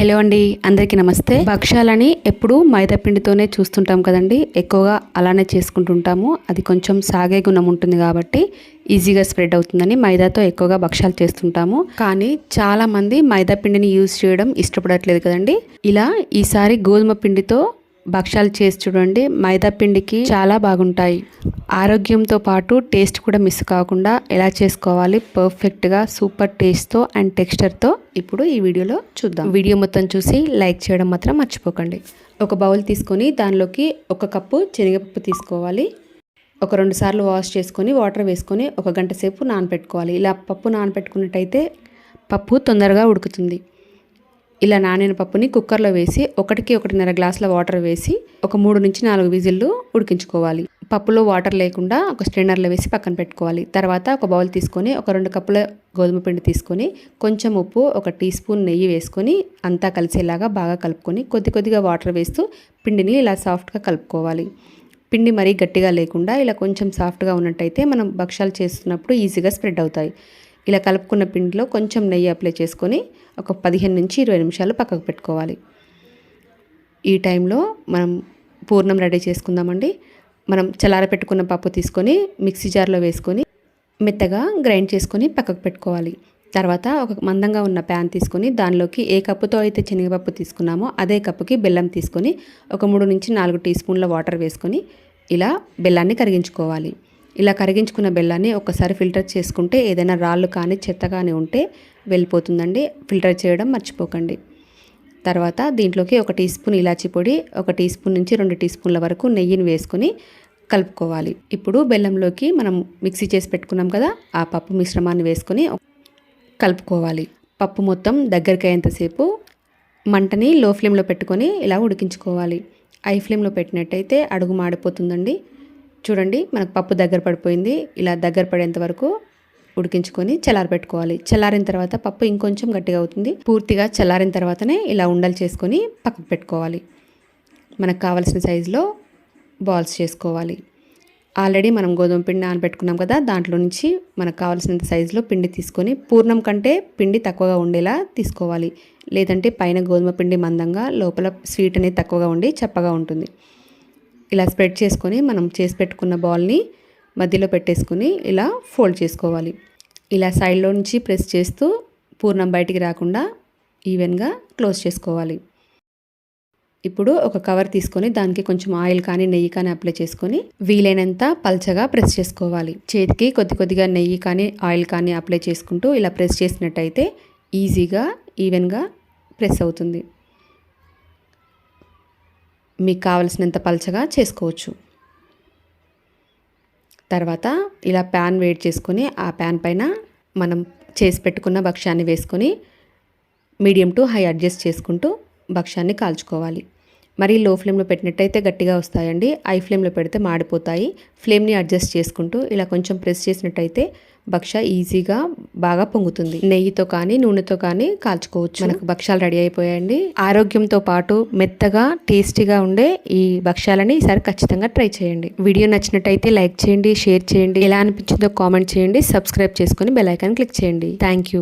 Hello అండి అందరికీ నమస్తే. భక్ష్యాలని ఎప్పుడు మైదాపిండితోనే చూస్తుంటాం కదండి. ఎక్కువగా అలానే చేసుకుంటుంటాము. అది కొంచెం సాగే గుణం ఉంటుంది కాబట్టి ఈజీగా స్ప్రెడ్ అవుతుందని మైదాతో ఎక్కువగా భక్ష్యాలు చేస్తుంటాము. కానీ చాలా మంది మైదా పిండిని యూజ్ చేయడం ఇష్టపడట్లేదు కదండి. ఇలా ఈసారి గోధుమ పిండితో భక్ష్యాలు చేసి చూడండి. మైదా పిండికి చాలా బాగుంటాయి. ఆరోగ్యంతో పాటు టేస్ట్ కూడా మిస్ కాకుండా ఎలా చేసుకోవాలి? పర్ఫెక్ట్గా సూపర్ టేస్ట్తో అండ్ టెక్స్చర్తో ఇప్పుడు ఈ వీడియోలో చూద్దాం. వీడియో మొత్తం చూసి లైక్ చేయడం మాత్రం మర్చిపోకండి. ఒక బౌల్ తీసుకొని దానిలోకి ఒక కప్పు శనగపప్పు తీసుకోవాలి. ఒక రెండు సార్లు వాష్ చేసుకొని వాటర్ వేసుకొని ఒక గంట సేపు నానబెట్టుకోవాలి ఇలా పప్పు నానబెట్టుకున్నట్టయితే పప్పు తొందరగా ఉడుకుతుంది. ఇలా నానిన పప్పుని కుక్కర్లో వేసి ఒకటికి ఒకటిన్నర గ్లాసుల వాటర్ వేసి ఒక మూడు నుంచి నాలుగు విజిల్లు ఉడికించుకోవాలి. పప్పులో వాటర్ లేకుండా ఒక స్ట్రైనర్లో వేసి పక్కన పెట్టుకోవాలి. తర్వాత ఒక బౌల్ తీసుకొని ఒక రెండు కప్పుల గోధుమ పిండి తీసుకొని కొంచెం ఉప్పు ఒక టీ స్పూన్ నెయ్యి వేసుకొని అంతా కలిసేలాగా బాగా కలుపుకొని కొద్ది కొద్దిగా వాటర్ వేస్తూ పిండిని ఇలా సాఫ్ట్గా కలుపుకోవాలి. పిండి మరీ గట్టిగా లేకుండా ఇలా కొంచెం సాఫ్ట్గా ఉన్నట్టయితే మనం భక్షాలు చేస్తున్నప్పుడు ఈజీగా స్ప్రెడ్ అవుతాయి. ఇలా కలుపుకున్న పిండిలో కొంచెం నెయ్యి అప్లై చేసుకొని ఒక పదిహేను నుంచి ఇరవై నిమిషాలు పక్కకు పెట్టుకోవాలి. ఈ టైంలో మనం పూర్ణం రెడీ చేసుకుందామండి. మనం చల్లార పెట్టుకున్న పప్పు తీసుకొని మిక్సీ జార్లో వేసుకొని మెత్తగా గ్రైండ్ చేసుకొని పక్కకు పెట్టుకోవాలి. తర్వాత ఒక మందంగా ఉన్న ప్యాన్ తీసుకొని దానిలోకి ఏ కప్పుతో అయితే శనగపప్పు తీసుకున్నామో అదే కప్పుకి బెల్లం తీసుకొని ఒక మూడు నుంచి నాలుగు టీ స్పూన్ల వాటర్ వేసుకొని ఇలా బెల్లాన్ని కరిగించుకోవాలి. ఇలా కరిగించుకున్న బెల్లాన్ని ఒకసారి ఫిల్టర్ చేసుకుంటే ఏదైనా రాళ్ళు కానీ చెత్త కానీ ఉంటే వెళ్ళిపోతుందండి. ఫిల్టర్ చేయడం మర్చిపోకండి. తర్వాత దీంట్లోకి ఒక టీ స్పూన్ ఇలాచీ పొడి ఒక టీ స్పూన్ నుంచి రెండు టీ స్పూన్ల వరకు నెయ్యిని వేసుకొని కలుపుకోవాలి. ఇప్పుడు బెల్లంలోకి మనం మిక్సీ చేసి పెట్టుకున్నాం కదా ఆ పప్పు మిశ్రమాన్ని వేసుకొని కలుపుకోవాలి. పప్పు మొత్తం దగ్గరికి అయ్యేంతసేపు మంటని లో ఫ్లేమ్లో పెట్టుకొని ఇలా ఉడికించుకోవాలి. ఐ ఫ్లేమ్లో పెట్టినట్టయితే అడుగు మాడిపోతుందండి. చూడండి మనకు పప్పు దగ్గర పడిపోయింది. ఇలా దగ్గర పడేంత వరకు ఉడికించుకొని చల్లారబెట్టుకోవాలి చల్లారిన తర్వాత పప్పు ఇంకొంచెం గట్టిగా అవుతుంది. పూర్తిగా చల్లారిన తర్వాతనే ఇలా ఉండలు చేసుకొని పక్కకు పెట్టుకోవాలి. మనకు కావాల్సిన సైజులో బాల్స్ చేసుకోవాలి. ఆల్రెడీ మనం గోధుమ పిండి నానబెట్టుకున్నాం కదా దాంట్లో నుంచి మనకు కావాల్సినంత సైజులో పిండి తీసుకొని పూర్ణం కంటే పిండి తక్కువగా ఉండేలా తీసుకోవాలి. లేదంటే పైన గోధుమ పిండి మందంగా లోపల స్వీట్ అనేది తక్కువగా ఉండి చప్పగా ఉంటుంది. ఇలా స్ప్రెడ్ చేసుకొని మనం చేసి పెట్టుకున్న బాల్ని మధ్యలో పెట్టేసుకుని ఇలా ఫోల్డ్ చేసుకోవాలి. ఇలా సైడ్లో నుంచి ప్రెస్ చేస్తూ పూర్ణం బయటికి రాకుండా ఈవెన్గా క్లోజ్ చేసుకోవాలి. ఇప్పుడు ఒక కవర్ తీసుకొని దానికి కొంచెం ఆయిల్ కానీ నెయ్యి కానీ అప్లై చేసుకొని వీలైనంత పల్చగా ప్రెస్ చేసుకోవాలి. చేతికి కొద్ది కొద్దిగా నెయ్యి కానీ ఆయిల్ కానీ అప్లై చేసుకుంటూ ఇలా ప్రెస్ చేసినట్టయితే ఈజీగా ఈవెన్గా ప్రెస్ అవుతుంది. మీకు కావలసినంత పల్చగా చేసుకోవచ్చు. తర్వాత ఇలా ప్యాన్ వేడి చేసుకొని ఆ ప్యాన్ పైన మనం చేసి పెట్టుకున్న భక్ష్యాన్ని వేసుకొని మీడియం టు హై అడ్జస్ట్ చేసుకుంటూ భక్ష్యాన్ని కాల్చుకోవాలి. మరి లో ఫ్లేమ్లో పెట్టినట్టయితే గట్టిగా వస్తాయండి. ఐ ఫ్లేమ్లో పెడితే మాడిపోతాయి. ఫ్లేమ్ని అడ్జస్ట్ చేసుకుంటూ ఇలా కొంచెం ప్రెస్ చేసినట్టయితే భక్ష ఈజీగా బాగా పొంగుతుంది. నెయ్యితో కానీ నూనెతో కానీ కాల్చుకోవచ్చు. మనకు భక్ష్యాలు రెడీ అయిపోయాయండి. ఆరోగ్యంతో పాటు మెత్తగా టేస్టీగా ఉండే ఈ భక్ష్యాలని ఈసారి ఖచ్చితంగా ట్రై చేయండి. వీడియో నచ్చినట్టయితే లైక్ చేయండి షేర్ చేయండి. ఎలా అనిపించిందో కామెంట్ చేయండి. సబ్స్క్రైబ్ చేసుకుని బెల్ ఐకాన్ క్లిక్ చేయండి. Thank you